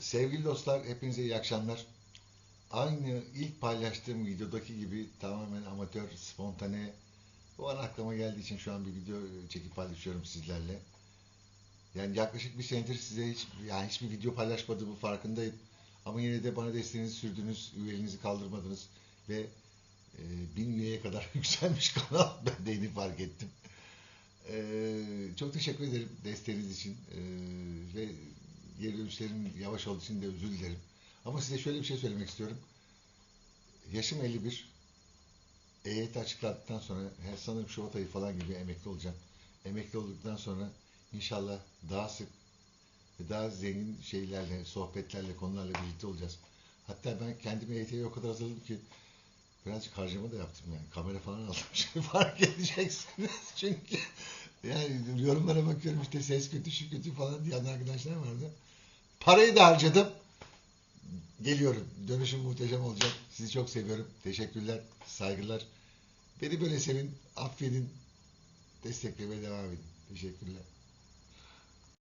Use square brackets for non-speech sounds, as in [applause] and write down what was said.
Sevgili dostlar, hepinize iyi akşamlar. Aynı ilk paylaştığım videodaki gibi tamamen amatör, spontane. O an aklıma geldiği için şu an bir video çekip paylaşıyorum sizlerle. Yani yaklaşık bir senedir size hiç, yani hiçbir video paylaşmadığımı farkındayım. Ama yine de bana desteğinizi sürdünüz, üyeliğinizi kaldırmadınız ve e, bin üyeye kadar [laughs] yükselmiş kanal. [laughs] Ben de yeni fark ettim. Ee, çok teşekkür ederim desteğiniz için Ee, ve geri dönüşlerin yavaş olduğu için de özür dilerim. Ama size şöyle bir şey söylemek istiyorum. Yaşım 51. EYT açıklandıktan sonra her sanırım Şubat ayı falan gibi emekli olacağım. Emekli olduktan sonra inşallah daha sık ve daha zengin şeylerle, sohbetlerle, konularla birlikte olacağız. Hatta ben kendimi EYT'ye o kadar hazırladım ki birazcık harcama da yaptım yani. Kamera falan aldım. [laughs] Şimdi fark edeceksiniz çünkü yani yorumlara bakıyorum işte ses kötü, şu kötü falan diyen arkadaşlar vardı. Parayı da harcadım. Geliyorum. Dönüşüm muhteşem olacak. Sizi çok seviyorum. Teşekkürler, saygılar. Beni böyle sevin, affedin, desteklemeye devam edin. Teşekkürler.